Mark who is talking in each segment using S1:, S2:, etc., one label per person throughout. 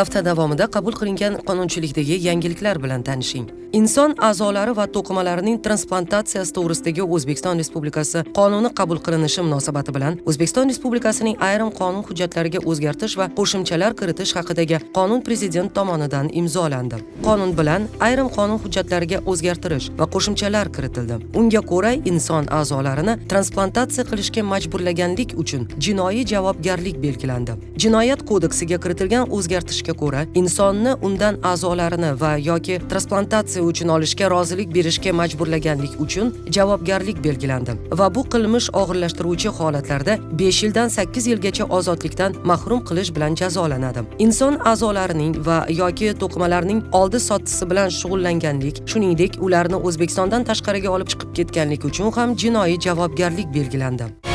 S1: hafta davomida qabul qilingan qonunchilikdagi yangiliklar bilan tanishing. Inson a'zolari va to'qimalarining transplantatsiyasi to'g'risidagi o'zbekiston respublikasi qonuni qabul qilinishi munosabati bilan o'zbekiston respublikasining ayrim qonun hujjatlariga o'zgartish va qo'shimchalar kiritish haqidagi qonun prezident tomonidan imzolandi. Qonun bilan ayrim qonun hujjatlariga o'zgartirish va qo'shimchalar kiritildi. Unga ko'ra inson a'zolarini transplantatsiya qilishga majburlaganlik uchun jinoiy javobgarlik belgilandi. Jinoyat kodeksiga kiritilgan o'zgartishga ko'ra insonni undan a'zolarini va yoki transplantatsiya uchun olishga rozilik berishga majburlaganlik uchun javobgarlik belgilandi. Va bu qilmish og'irlashtiruvchi holatlarda besh yildan sakkiz yilgacha ozodlikdan mahrum qilish bilan jazolanadi. Inson a'zolarining va yoki to'qimalarning oldi sottisi bilan shug'ullanganlik shuningdek ularni o'zbekistondan tashqariga olib chiqib ketganlik uchun ham jinoiy javobgarlik belgilandi.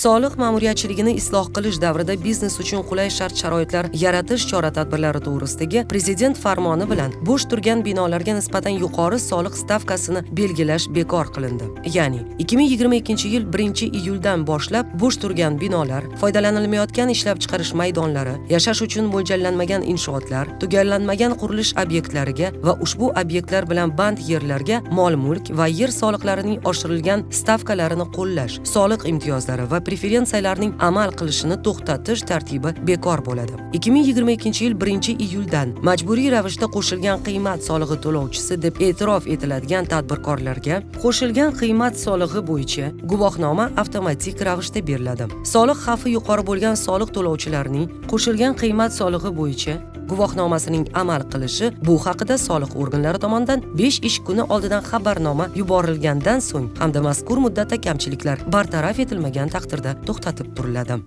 S1: Soliq ma'muriyatchiligini isloh qilish davrida biznes uchun qulay shart sharoitlar yaratish chora tadbirlari to'g'risidagi prezident farmoni bilan bo'sh turgan binolarga nisbatan yuqori soliq stavkasini belgilash bekor qilindi. Ya'ni ikki ming yigirma ikkinchi yil birinchi iyuldan boshlab bo'sh turgan binolar foydalanilmayotgan ishlab chiqarish maydonlari yashash uchun mo'ljallanmagan inshootlar tugallanmagan qurilish obyektlariga va ushbu obyektlar bilan band yerlarga mol mulk va yer soliqlarining oshirilgan stavkalarini qo'llash soliq imtiyozlari va preferensiyalarning amal qilishini to'xtatish tartibi bekor bo'ladi. ikki ming yigirma ikkinchi yil 1 iyuldan majburiy ravishda qo'shilgan qiymat solig'i to'lovchisi deb e'tirof etiladigan tadbirkorlarga qo'shilgan qiymat solig'i bo'yicha guvohnoma avtomatik ravishda beriladi. soliq xavfi yuqori bo'lgan soliq to'lovchilarning qo'shilgan qiymat solig'i bo'yicha guvohnomasining amal qilishi bu haqida soliq organlari tomonidan besh ish kuni oldidan xabarnoma yuborilgandan so'ng hamda mazkur muddatda kamchiliklar bartaraf etilmagan taqdirda to'xtatib turiladi.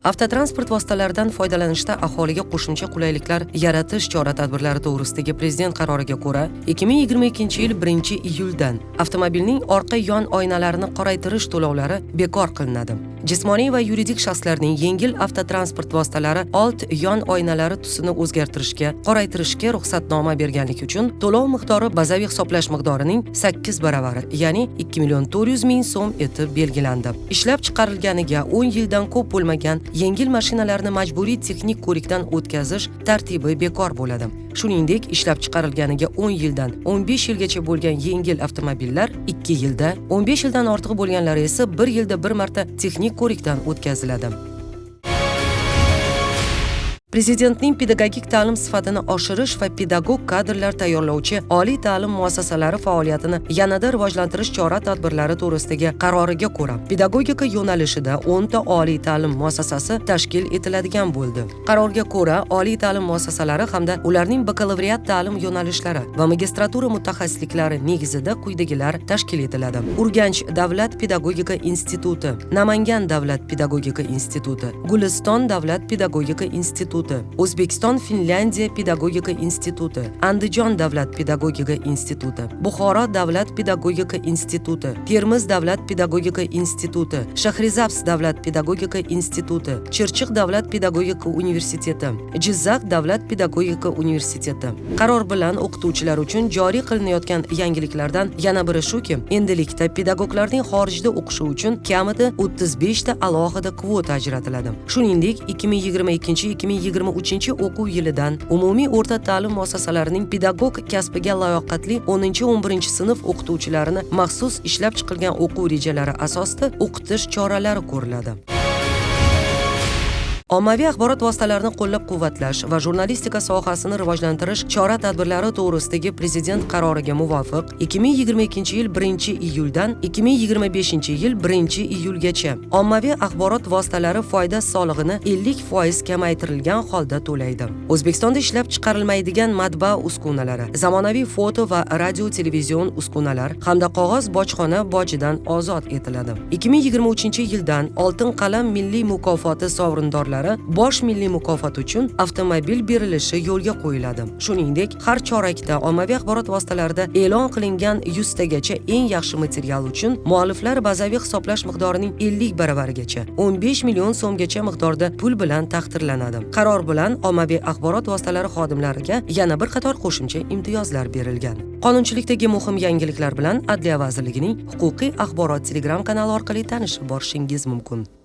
S1: Avtotransport vositalaridan foydalanishda aholiga qo'shimcha qulayliklar yaratish chora tadbirlari to'g'risidagi prezident qaroriga ko'ra ikki ming yigirma ikkinchi yil 1 iyuldan avtomobilning orqa yon oynalarini qoraytirish to'lovlari bekor qilinadi. Jismoniy va yuridik shaxslarning yengil avtotransport vositalari old yon oynalari tusini o'zgartirishga qoraytirishga ruxsatnoma berganlik uchun to'lov miqdori bazaviy hisoblash miqdorining sakkiz baravari ya'ni ikki million to'rt yuz ming so'm etib belgilandi. Ishlab chiqarilganiga o'n yildan ko'p bo'lmagan yengil mashinalarni majburiy texnik ko'rikdan o'tkazish tartibi bekor bo'ladi. Shuningdek ishlab chiqarilganiga o'n yildan o'n besh yilgacha bo'lgan yengil avtomobillar ikki yilda o'n besh yildan ortiq bo'lganlari esa bir yilda bir marta texnik ko'rikdan o'tkaziladi. Prezidentning pedagogik ta'lim sifatini oshirish va pedagog kadrlar tayyorlovchi oliy ta'lim muassasalari faoliyatini yanada rivojlantirish chora tadbirlari to'g'risidagi qaroriga ko'ra pedagogika yo'nalishida o'nta oliy ta'lim muassasasi tashkil etiladigan bo'ldi. Qarorga ko'ra oliy ta'lim muassasalari hamda ularning bakalavriat ta'lim yo'nalishlari va magistratura mutaxassisliklari negizida quyidagilar tashkil etiladi. Urganch davlat pedagogika instituti namangan davlat pedagogika instituti guliston davlat pedagogika instituti instituti o'zbekiston finlyandiya pedagogika instituti andijon davlat pedagogika instituti buxoro davlat pedagogika instituti termiz davlat pedagogika instituti shahrizabs davlat pedagogika instituti chirchiq davlat pedagogika universiteti jizzax davlat pedagogika universiteti qaror bilan o'qituvchilar uchun joriy qilinayotgan yangiliklardan yana biri shuki endilikda pedagoglarning xorijda o'qishi uchun kamida o'ttiz beshta alohida kvota ajratiladi shuningdek ikki ming yigirma ikkinchi ikki ming yigirma uchinchi o'quv yilidan umumiy o'rta ta'lim muassasalarining pedagog kasbiga layoqatli o'ninchi o'n birinchi sinf o'qituvchilarini maxsus ishlab chiqilgan o'quv rejalari asosida o'qitish choralari ko'riladi. Ommaviy axborot vositalarini qo'llab quvvatlash va jurnalistika sohasini rivojlantirish chora tadbirlari to'g'risidagi prezident qaroriga muvofiq ikki ming yigirma ikkinchi yil 1 iyuldan ikki ming yigirma beshinchi yil 1 iyulgacha. Ommaviy axborot vositalari foyda solig'ini ellik foiz kamaytirilgan holda to'laydi. O'zbekistonda ishlab chiqarilmaydigan matbaa uskunalari zamonaviy foto va radio televizion uskunalar hamda qog'oz bojxona bojidan ozod etiladi. ikki ming yigirma uchinchi yildan oltin qalam milliy mukofoti sovrindorlari bosh milliy mukofot uchun avtomobil berilishi yo'lga qo'yiladi. Shuningdek har chorakda ommaviy axborot vositalarida e'lon qilingan yuztagacha eng yaxshi material uchun mualliflar bazaviy hisoblash miqdorining ellik baravarigacha o'n besh million so'mgacha miqdorda pul bilan taqdirlanadi. Qaror bilan ommaviy axborot vositalari xodimlariga yana bir qator qo'shimcha imtiyozlar berilgan. Qonunchilikdagi muhim yangiliklar bilan adliya vazirligining huquqiy axborot telegram kanali orqali tanishib borishingiz mumkin.